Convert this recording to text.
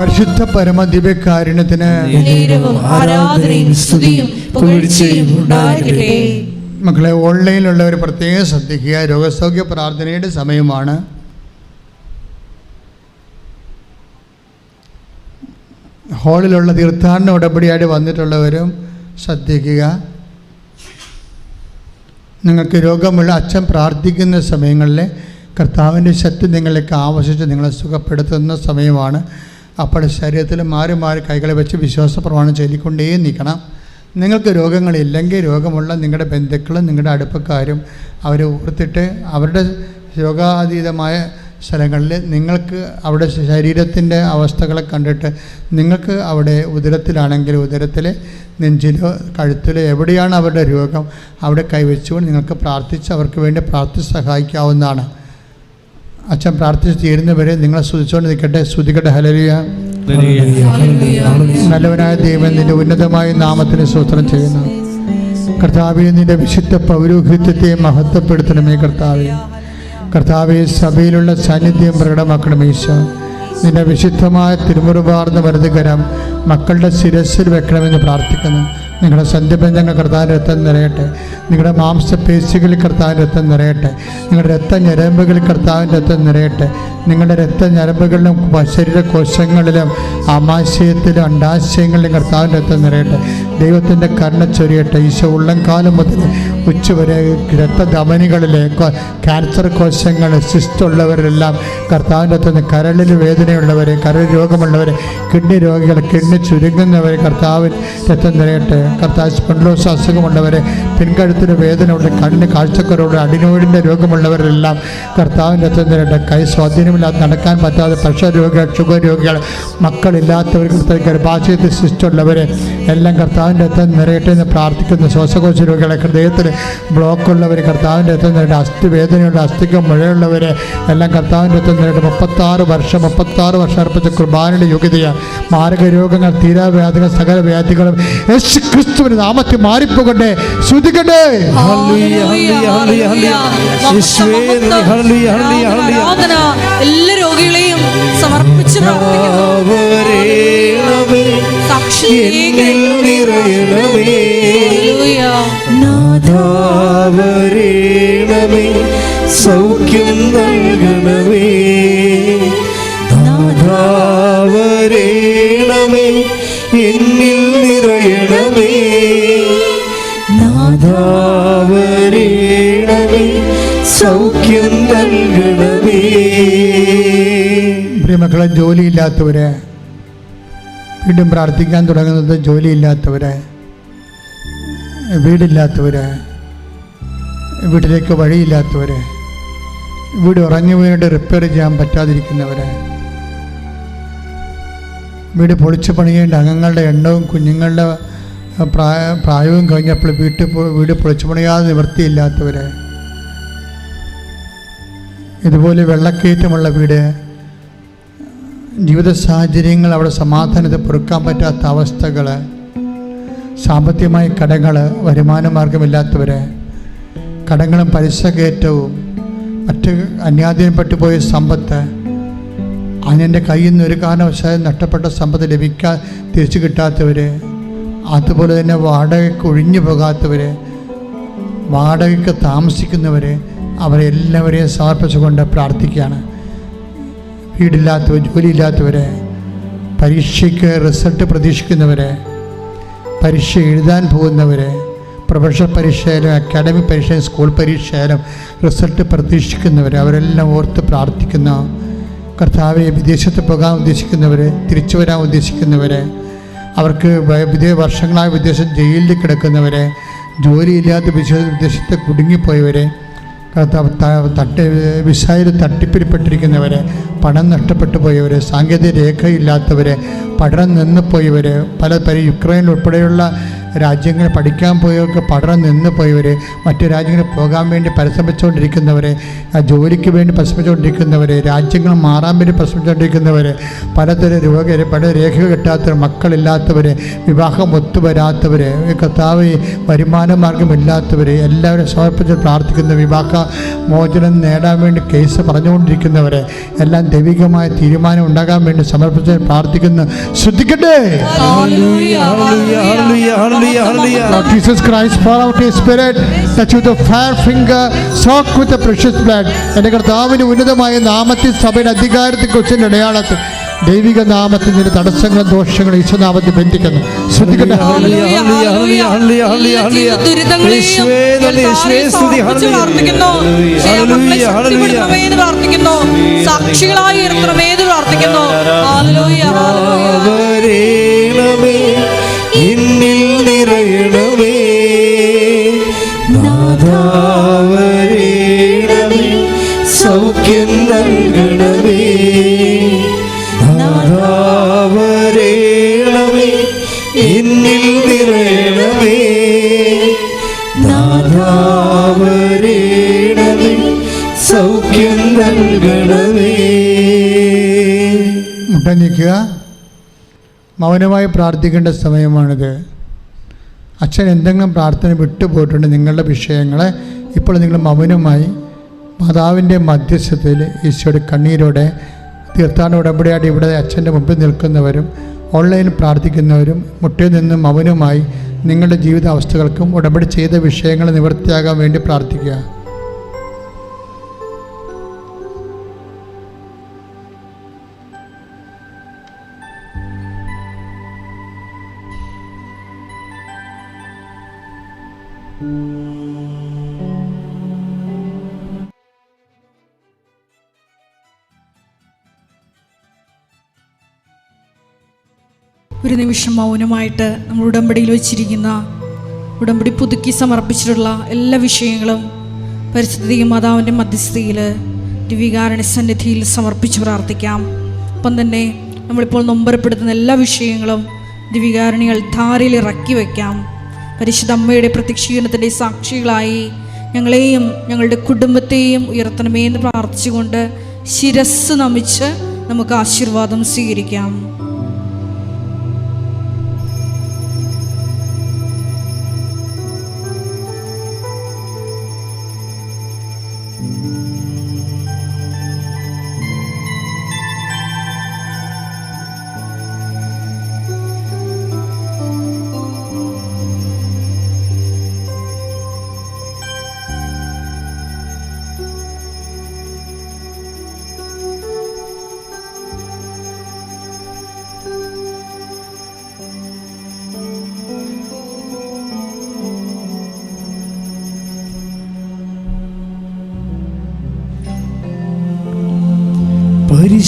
പരിശുദ്ധ പരമ ദിവ്യകാരുണ്യത്തിന് മക്കളെ ഓൺലൈനിലുള്ളവർ പ്രത്യേകം ശ്രദ്ധിക്കുക. രോഗസൗഖ്യ പ്രാർത്ഥനയുടെ സമയമാണ്. ഹാളിലുള്ള തീർത്ഥാടന ഉടമ്പടിയായിട്ട് വന്നിട്ടുള്ളവരും ശ്രദ്ധിക്കുക. നിങ്ങൾക്ക് രോഗമുള്ള അച്ഛൻ പ്രാർത്ഥിക്കുന്ന സമയങ്ങളിൽ കർത്താവിന്റെ ശക്തി നിങ്ങളിലേക്ക് ആവശ്യിച്ച് നിങ്ങളെ സുഖപ്പെടുത്തുന്ന സമയമാണ്. അപ്പോൾ ശരീരത്തിൽ മാറി മാറി കൈകളെ വെച്ച് വിശ്വാസ പ്രമാണം ചൊല്ലിക്കൊണ്ടേ നിൽക്കണം. നിങ്ങൾക്ക് രോഗങ്ങളില്ലെങ്കിൽ രോഗമുള്ള നിങ്ങളുടെ ബന്ധുക്കളും നിങ്ങളുടെ അടുപ്പക്കാരും അവരെ ഓർത്തിട്ട് അവരുടെ രോഗാതീതമായ സ്ഥലങ്ങളിൽ നിങ്ങൾക്ക് അവിടെ ശരീരത്തിന്റെ അവസ്ഥകളെ കണ്ടിട്ട് നിങ്ങൾക്ക് അവിടെ ഉദരത്തിലാണെങ്കിൽ ഉദരത്തിൽ നെഞ്ചിലോ കഴുത്തിലോ എവിടെയാണ് അവരുടെ രോഗം അവിടെ കൈവച്ചുകൊണ്ട് നിങ്ങൾക്ക് പ്രാർത്ഥിച്ച് അവർക്ക് വേണ്ടി പ്രാർത്ഥിച്ച് സഹായിക്കാവുന്നതാണ്. അച്ഛൻ പ്രാർത്ഥിച്ച് തീരുന്നവരെ നിങ്ങളെ സ്തുതിച്ചുകൊണ്ട് നിൽക്കട്ടെ. സ്തുതിക്കട്ടെ. ഹലരിയ നല്ലവനായ ദൈവം നിന്റെ ഉന്നതമായ നാമത്തിന് സ്തോത്രം ചെയ്യുന്നു. കർത്താവെ നിന്റെ വിശുദ്ധ പൗരോഹിത്യത്തെ മഹത്വപ്പെടുത്തണമേ കർത്താവെ. കർത്താവെ സഭയിലുള്ള സാന്നിധ്യം പ്രകടമാക്കണമേ ഈശോ. നിന്റെ വിശുദ്ധമായ തിരുമുറുപാർന്ന വലതുകരം മക്കളുടെ ശിരസിൽ വെക്കണമെന്ന് പ്രാർത്ഥിക്കുന്നു. നിങ്ങളുടെ സന്ധ്യബന്ധങ്ങൾ കർത്താവിന്റെ രക്തം നിറയട്ടെ. നിങ്ങളുടെ മാംസപേശികളിൽ കർത്താവിന്റെ രക്തം നിറയട്ടെ. നിങ്ങളുടെ രക്തഞരമ്പുകളിൽ കർത്താവിന്റെ രക്തം നിറയട്ടെ. നിങ്ങളുടെ രക്ത രക്തഞരമ്പുകളിലും ശരീരകോശങ്ങളിലും ആമാശയത്തിലും അണ്ടാശയങ്ങളിലും കർത്താവിന്റെ രക്തം നിറയട്ടെ. ദൈവത്തിന്റെ കരുണ ചൊരിയട്ടെ. ഈശോ ഉള്ളംകാലം മുതൽ ഉച്ചവരെ രക്തധമനികളിലെ ക്യാൻസർ കോശങ്ങൾ സിസ്റ്റ് ഉള്ളവരെല്ലാം കർത്താവിന്റെ അകത്തുനിന്ന് കരളിൽ വേദനയുള്ളവരെ കരൾ രോഗമുള്ളവരെ കിഡ്നി രോഗികൾ കിഡ്നി ചുരുങ്ങുന്നവരെ കർത്താവിൻ രക്തം നിറയട്ടെ. കർത്താവ് സ്പൊണ്ടലോസ് അസുഖമുള്ളവരെ പിൻകഴുത്തിന് വേദനയുള്ള കണ്ണിന് കാഴ്ചക്കുറവുള്ള അടിനോടിന്റെ രോഗമുള്ളവരെല്ലാം കർത്താവിന്റെ നിറയട്ടെ കൈ സ്വാധീനമില്ലാതെ നടക്കാൻ പറ്റാതെ പ്രഷർ രോഗികൾ ഷുഗർ രോഗികൾ മക്കളില്ലാത്തവർ കർത്താവ് ഗർഭാശയത്തിൽ സിസ്റ്റുള്ളവരെ എല്ലാം കർത്താവിന്റെ അത്തം നിറയട്ടെ എന്ന് പ്രാർത്ഥിക്കുന്ന ശ്വാസകോശ രോഗികളെ ഹൃദയത്തിൽ ബ്ലോക്കുള്ളവർ കർത്താവിന്റെ അത്തം നേരിട്ട് അസ്ഥി വേദനയുള്ള അസ്ഥിക്ക് മുഴയുള്ളവരെ എല്ലാം കർത്താവിന്റെ അത്തം നേരിട്ട് മുപ്പത്താറ് വർഷം മുപ്പത്താറ് വർഷം അർപ്പിച്ച കുർബാനയുടെ യോഗ്യതയാണ്. മാരക രോഗങ്ങൾ തീരാവ്യാധികൾ സകല വ്യാധികളും ക്രിസ്തുവിന് നാമത്തിൽ മാറിപ്പോകട്ടെ. ശ്രുതിക്കട്ടെ. എല്ലാ രോഗികളെയും സമർപ്പിച്ച് പ്രാർത്ഥിക്കുന്നു. വരേണമേ സാക്ഷി ഹല്ലേലൂയ. വരേണമേ സൗഖ്യം നൽകണമേ. നാഥാവരേണമേ എന്നിൽ നിറയണമേ. പ്രിയമക്കളെ ജോലിയില്ലാത്തവരെ വീണ്ടും പ്രാർത്ഥിക്കാൻ തുടങ്ങുന്നത് ജോലിയില്ലാത്തവരെ വീടില്ലാത്തവരെ വീട്ടിലേക്ക് വഴിയില്ലാത്തവരെ വീട് ഉറങ്ങി വീണിട്ട് റിപ്പയർ ചെയ്യാൻ പറ്റാതിരിക്കുന്നവരെ വീട് പൊളിച്ചു പണിയേണ്ട അംഗങ്ങളുടെ എണ്ണവും കുഞ്ഞുങ്ങളുടെ പ്രായ പ്രായവും കഴിഞ്ഞപ്പോൾ വീട്ടിൽ വീട് പൊളിച്ചു പണിയാതെ നിവൃത്തിയില്ലാത്തവരെ. ഇതുപോലെ വെള്ളക്കയറ്റമുള്ള വീട് ജീവിത സാഹചര്യങ്ങൾ അവിടെ സമാധാനത്തെ പൊറുക്കാൻ പറ്റാത്ത അവസ്ഥകൾ സാമ്പത്തികമായ കടങ്ങൾ വരുമാന മാർഗമില്ലാത്തവരെ കടങ്ങളും പലിശ കയറ്റവും മറ്റ് അന്യാധീനപ്പെട്ടു പോയ സമ്പത്ത് അതിന്റെ കയ്യിൽ നിന്ന് ഒരു കാരണവശാലും നഷ്ടപ്പെട്ട സമ്പത്ത് ലഭിക്കാൻ തിരിച്ചു കിട്ടാത്തവർ അതുപോലെ തന്നെ വാടകയ്ക്ക് ഒഴിഞ്ഞു പോകാത്തവർ വാടകയ്ക്ക് താമസിക്കുന്നവർ അവരെല്ലാവരെയും സമർപ്പിച്ചുകൊണ്ട് പ്രാർത്ഥിക്കുകയാണ്. വീടില്ലാത്തവർ ജോലിയില്ലാത്തവരെ പരീക്ഷയ്ക്ക് റിസൾട്ട് പ്രതീക്ഷിക്കുന്നവരെ പരീക്ഷ എഴുതാൻ പോകുന്നവരെ പ്രൊഫഷണൽ പരീക്ഷയിലും അക്കാഡമിക് പരീക്ഷയിലും സ്കൂൾ പരീക്ഷയിലും റിസൾട്ട് പ്രതീക്ഷിക്കുന്നവർ അവരെല്ലാം ഓർത്ത് പ്രാർത്ഥിക്കുന്ന. കർത്താവെ വിദേശത്ത് പോകാൻ ഉദ്ദേശിക്കുന്നവർ തിരിച്ചു വരാൻ ഉദ്ദേശിക്കുന്നവരെ അവർക്ക് വിദേശ വിദേ വർഷങ്ങളായി വിദേശം ജയിലിൽ കിടക്കുന്നവരെ ജോലിയില്ലാത്ത വിദേശ വിദേശത്ത് കുടുങ്ങിപ്പോയവരെ തട്ടി വിസായിൽ തട്ട് വിസയിൽ തട്ടിപ്പിരിപ്പെട്ടിരിക്കുന്നവരെ പണം നഷ്ടപ്പെട്ടു പോയവർ സാങ്കേതിക രേഖയില്ലാത്തവരെ പഠനം നിന്ന് പോയവർ പല പല യുക്രൈൻ ഉൾപ്പെടെയുള്ള രാജ്യങ്ങളിൽ പഠിക്കാൻ പോയവർക്ക് പഠനം നിന്ന് പോയവർ മറ്റു രാജ്യങ്ങളിൽ പോകാൻ വേണ്ടി പരിശ്രമിച്ചുകൊണ്ടിരിക്കുന്നവർ ജോലിക്ക് വേണ്ടി പരിശ്രമിച്ചുകൊണ്ടിരിക്കുന്നവർ രാജ്യങ്ങൾ മാറാൻ വേണ്ടി പരിശ്രമിച്ചുകൊണ്ടിരിക്കുന്നവർ പലതരം രോഗ പല രേഖ കിട്ടാത്തവർ മക്കളില്ലാത്തവർ വിവാഹം ഒത്തുവരാത്തവർ കർത്താവ് വരുമാന മാർഗമില്ലാത്തവർ എല്ലാവരും സമർപ്പിച്ച് പ്രാർത്ഥിക്കുന്ന. വിവാഹ മോചനം നേടാൻ വേണ്ടി കേസ് പറഞ്ഞുകൊണ്ടിരിക്കുന്നവരെ എല്ലാം ദൈവികമായ തീരുമാനം ഉണ്ടാകാൻ വേണ്ടി സമർപ്പിച്ച് പ്രാർത്ഥിക്കുന്നു. ശ്രദ്ധിക്കട്ടെ. Pour out your spirit, touch with the fair finger, soak with the precious blood. എന്റെ കർത്താവിന് ഉന്നതമായ നാമത്തിൽ സഭയുടെ അധികാരത്തെ കുറിച്ച് അടയാളത്തിൽ ദൈവിക നാമത്തിൽ തടസ്സങ്ങളും ദോഷങ്ങളും ഈശ്വനാമത്തിൽ ബന്ധിക്കുന്നു. ശ്രദ്ധിക്കട്ടെ. Hallelujah, hallelujah, hallelujah, hallelujah, hallelujah, hallelujah. നൽകണമേ മൗനമായി പ്രാർത്ഥിക്കേണ്ട സമയമാണിത്. അച്ഛൻ എന്തെങ്കിലും പ്രാർത്ഥന വിട്ടുപോയിട്ടുണ്ട് നിങ്ങളുടെ വിഷയങ്ങളെ ഇപ്പോൾ നിങ്ങൾ മൗനമായി മാതാവിന്റെ മധ്യസ്ഥതയിൽ ഈശോയുടെ കണ്ണീരോടെ തീർത്ഥാടന ഉടമ്പടിയായിട്ട് ഇവിടെ അച്ഛന്റെ മുമ്പിൽ നിൽക്കുന്നവരും ഓൺലൈനിൽ പ്രാർത്ഥിക്കുന്നവരും മുട്ടിൽ നിന്ന് മൗനമായി നിങ്ങളുടെ ജീവിതാവസ്ഥകൾക്കും ഉടമ്പടി ചെയ്ത വിഷയങ്ങൾ നിവൃത്തിയാകാൻ വേണ്ടി പ്രാർത്ഥിക്കുക. ഒരു നിമിഷം മൗനമായിട്ട് നമ്മൾ ഉടമ്പടിയിൽ വെച്ചിരിക്കുന്ന ഉടമ്പടി പുതുക്കി സമർപ്പിച്ചിട്ടുള്ള എല്ലാ വിഷയങ്ങളും പരിസ്ഥിതി മാതാവിന്റെ മധ്യസ്ഥയിൽ ദിവികാരണ സന്നിധിയിൽ സമർപ്പിച്ച് പ്രാർത്ഥിക്കാം. ഒപ്പം തന്നെ നമ്മളിപ്പോൾ നൊമ്പരപ്പെടുത്തുന്ന എല്ലാ വിഷയങ്ങളും ദിവികാരണികൾ ധാരയിൽ ഇറക്കി വയ്ക്കാം പരിശുദ്ധ അമ്മയുടെ പ്രത്യക്ഷീകരണത്തിന്റെ സാക്ഷികളായി ഞങ്ങളെയും ഞങ്ങളുടെ കുടുംബത്തെയും ഉയർത്തണമേ എന്ന് പ്രാർത്ഥിച്ചുകൊണ്ട് ശിരസ് നമിച്ച് നമുക്ക് ആശീർവാദം സ്വീകരിക്കാം.